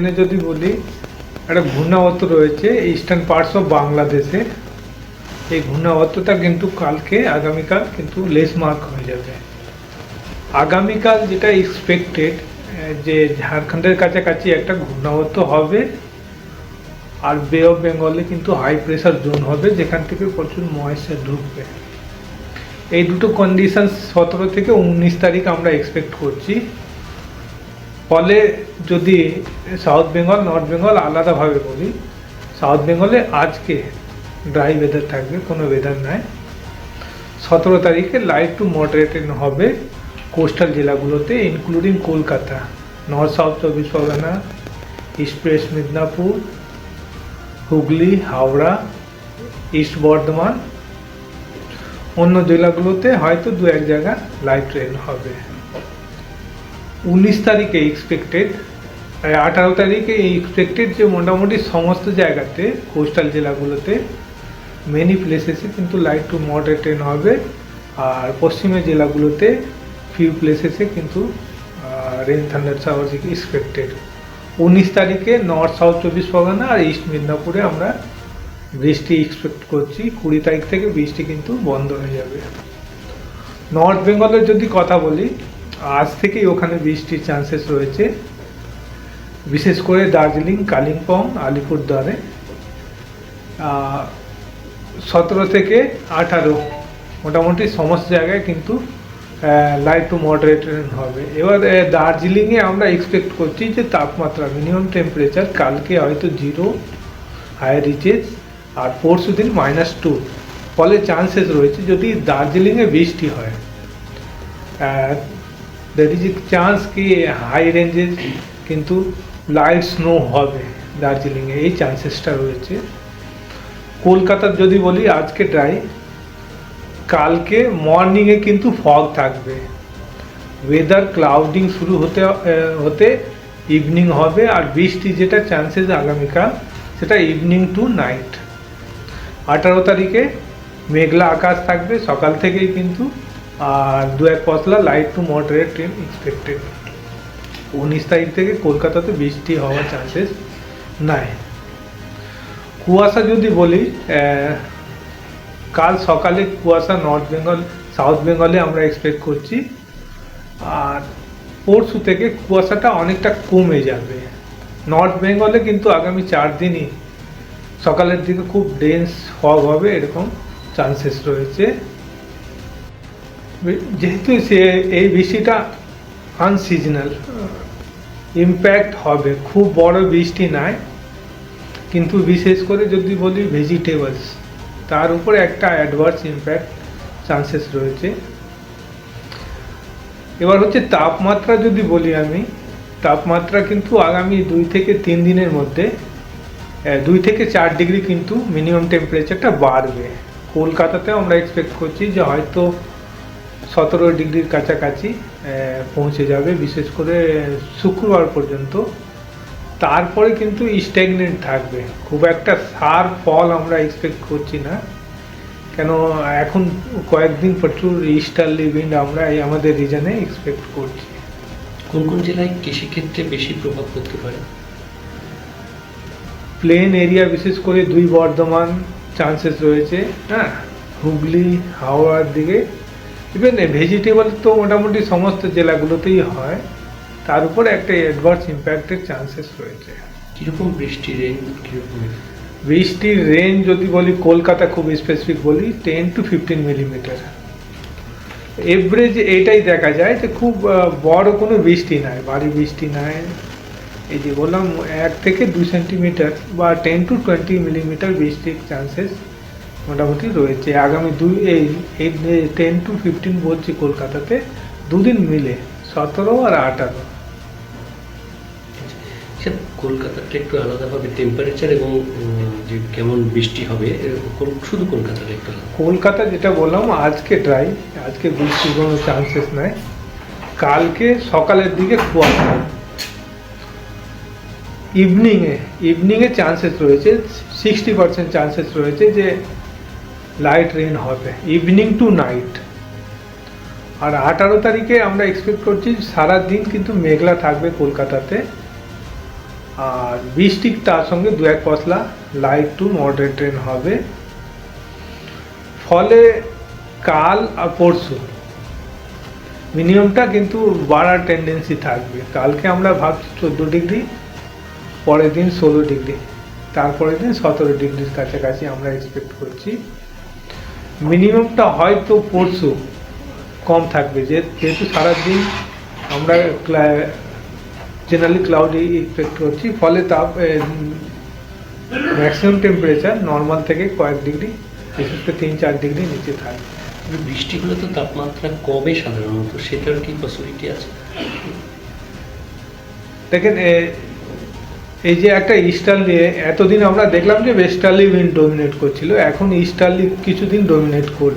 এখানে যদি বলি, একটা ঘূর্ণাবর্ত রয়েছে ইস্টার্ন পার্টস অফ বাংলাদেশে। এই ঘূর্ণাবর্তটা কিন্তু কালকে, আগামীকাল কিন্তু লেস মার্ক হয়ে যাবে। আগামীকাল যেটা এক্সপেক্টেড যে ঝাড়খণ্ডের কাছাকাছি একটা ঘূর্ণাবর্ত হবে, আর বে অফ বেঙ্গলে কিন্তু হাই প্রেসার জোন হবে, যেখান থেকে প্রচুর ময়েশ্চার ঢুকবে। এই দুটো কন্ডিশন সতেরো থেকে উনিশ তারিখ আমরা এক্সপেক্ট করছি। ফলে যদি সাউথ বেঙ্গল নর্থ বেঙ্গল আলাদাভাবে বলি সাউথ বেঙ্গলে আজকে ড্রাই ওয়েদার থাকবে, কোনো ওয়েদার নাই। সতেরো তারিখে লাইট টু মডারেট হবে কোস্টাল জেলাগুলোতে ইনক্লুডিং কলকাতা। নর্থ সাউথ চব্বিশ Parganas east west Midnapore Hooghly, Howrah east Bardhaman. অন্য জেলাগুলোতে হয়তো দু এক জায়গা লাইট ট্রেন হবে। উনিশ তারিখে এক্সপেক্টেড আঠারো তারিখে এক্সপেক্টেড যে মোটামুটি সমস্ত জায়গাতে কোস্টাল জেলাগুলোতে মেনি প্লেসেসে কিন্তু লাইট টু মডারেট হবে। আর পশ্চিমের জেলাগুলোতে ফিউ প্লেসেসে কিন্তু রেন থান্ডার শাওয়ার এক্সপেক্টেড উনিশ তারিখে নর্থ সাউথ চব্বিশ পরগনা আর ইস্ট মিদনাপুরে আমরা বৃষ্টি এক্সপেক্ট করছি। কুড়ি তারিখ থেকে বৃষ্টি কিন্তু বন্ধ হয়ে যাবে। নর্থ বেঙ্গলের যদি কথা বলি আজ থেকেই ওখানে বৃষ্টির চান্সেস রয়েছে। বিশেষ করে দার্জিলিং, কালিম্পং, আলিপুরদুয়ারে সতেরো থেকে আঠারো মোটামুটি সমস্ত জায়গায় কিন্তু লাইট টু মডারেট হবে। এবার দার্জিলিংয়ে আমরা এক্সপেক্ট করছি যে তাপমাত্রা মিনিমাম টেম্পারেচার কালকে হয়তো জিরো হায়ার রিচেস আর পরশু দিন মাইনাস টু ফলে চান্সেস রয়েছে যদি দার্জিলিংয়ে বৃষ্টি হয়। দ্যাট ইজ চান্স কি হাই রেঞ্জে কিন্তু লাইট স্নো হবে দার্জিলিংয়ে এই চান্সেসটা রয়েছে কলকাতার যদি বলি আজকে ড্রাই কালকে মর্নিংয়ে কিন্তু ফগ থাকবে ওয়েদার ক্লাউডিং শুরু হতে আহ, হতে ইভিনিং হবে আর বৃষ্টি যেটা চান্সেস আগামীকাল সেটা ইভিনিং টু নাইট আঠারো তারিখে মেঘলা আকাশ থাকবে সকাল থেকেই কিন্তু আর দু এক পশলা light to moderate rain expected উনিশ তারিখ থেকে কলকাতাতে বৃষ্টি হওয়ার চান্সেস নাই। কুয়াশা যদি বলি কাল সকালে কুয়াশা নর্থ বেঙ্গল সাউথ বেঙ্গলে আমরা এক্সপেক্ট করছি। আর পরশু থেকে কুয়াশাটা অনেকটা কমে যাবে। নর্থ বেঙ্গলে কিন্তু আগামী চার দিনই সকালের দিকে খুব ডেন্স ফগ হবে, এরকম চান্সেস রয়েছে। যেহেতু সে এই বৃষ্টিটা আনসিজনাল ইম্প্যাক্ট হবে। খুব বড় বৃষ্টি নাই, কিন্তু বিশেষ করে যদি বলি ভেজিটেবলস তার উপরে একটা অ্যাডভার্স ইম্প্যাক্ট চান্সেস রয়েছে। এবার হচ্ছে তাপমাত্রা যদি বলি আমি, তাপমাত্রা কিন্তু আগামী দুই থেকে তিন দিনের মধ্যে দুই থেকে চার ডিগ্রি কিন্তু মিনিমাম টেম্পারেচারটা বাড়বে। কলকাতাতেও আমরা এক্সপেক্ট করছি যে হয়তো সতেরো ডিগ্রির কাছাকাছি পৌঁছে যাবে। বিশেষ করে শুক্রবার পর্যন্ত। তারপরে কিন্তু স্ট্যাগনেন্ট থাকবে। খুব একটা সার ফল আমরা এক্সপেক্ট করছি না। কেন এখন কয়েকদিন প্রচুর ইস্টার্লি উইন্ড আমরা এই আমাদের রিজনে এক্সপেক্ট করছি। কোন কোন জেলায় কৃষিক্ষেত্রে বেশি প্রভাব পড়তে পারে? প্লেন এরিয়া বিশেষ করে দুই বর্ধমান চান্সেস রয়েছে হ্যাঁ? হুগলি হাওড়ার দিকে ইভেন ভেজিটেবল তো মোটামুটি সমস্ত জেলাগুলোতেই হয়। তার উপরে একটা অ্যাডভার্স ইম্প্যাক্টের চান্সেস রয়েছে। কীরকম বৃষ্টি রেঞ্জ কীরকম বৃষ্টির রেঞ্জ যদি বলি কলকাতা খুব স্পেসিফিক বলি ten to fifteen millimetre average এটাই দেখা যায় যে খুব বড় কোনো বৃষ্টি নাই ভারী বৃষ্টি নাই। এই যে বললাম এক থেকে দু সেন্টিমিটার বা টেন টু টোয়েন্টি মিলিমিটার বৃষ্টির চান্সেস মোটামুটি রয়েছে। আগামী দুই এই এই টেন টু ফিফটিন বলছি কলকাতাতে দুদিন মিলে সতেরো আর আঠারো। আচ্ছা কলকাতাটা একটু আলাদাভাবে টেম্পারেচার এবং যে কেমন বৃষ্টি হবে শুধু কলকাতাটা একটু কলকাতা যেটা বললাম আজকে ড্রাই আজকে বৃষ্টির কোনো চান্সেস নাই। কালকে সকালের দিকে কুয়াশা ইভিনিংয়ে ইভিনিংয়ে চান্সেস রয়েছে সিক্সটি পার্সেন্ট চান্সেস রয়েছে যে লাইট রেন হবে ইভিনিং টু নাইট আর আঠারো তারিখে আমরা এক্সপেক্ট করছি সারা দিন কিন্তু মেঘলা থাকবে কলকাতাতে। আর বৃষ্টি তার সঙ্গে দু এক পশলা লাইট টু মডারেট রেন হবে। ফলে কাল আর পরশু মিনিমামটা কিন্তু বাড়ার টেন্ডেন্সি থাকবে। কালকে আমরা ভাবছি চোদ্দ ডিগ্রি, পরের দিন ষোলো ডিগ্রি, তারপরের দিন সতেরো ডিগ্রির কাছাকাছি আমরা এক্সপেক্ট করছি। মিনিমামটা হয়তো পরশু কম থাকবে যে যেহেতু সারাদিন আমরা জেনারেলি ক্লাউডি এক্সপেক্ট করছি ফলে তাপ ম্যাক্সিমাম টেম্পারেচার নর্মাল থেকে কয়েক ডিগ্রি বিশেষ করে তিন চার ডিগ্রি নিচে থাকবে বৃষ্টি হলে তো তাপমাত্রা কমে সাধারণত সেটার কি পসিবিলিটি আছে? দেখেন এই যে একটা ইস্টার্ন নিয়ে এতদিন আমরা দেখলাম যে ওয়েস্টার্লি উইন্ড ডোমিনেট করছিল, এখন ইস্টার্লি কিছুদিন ডোমিনেট করবে।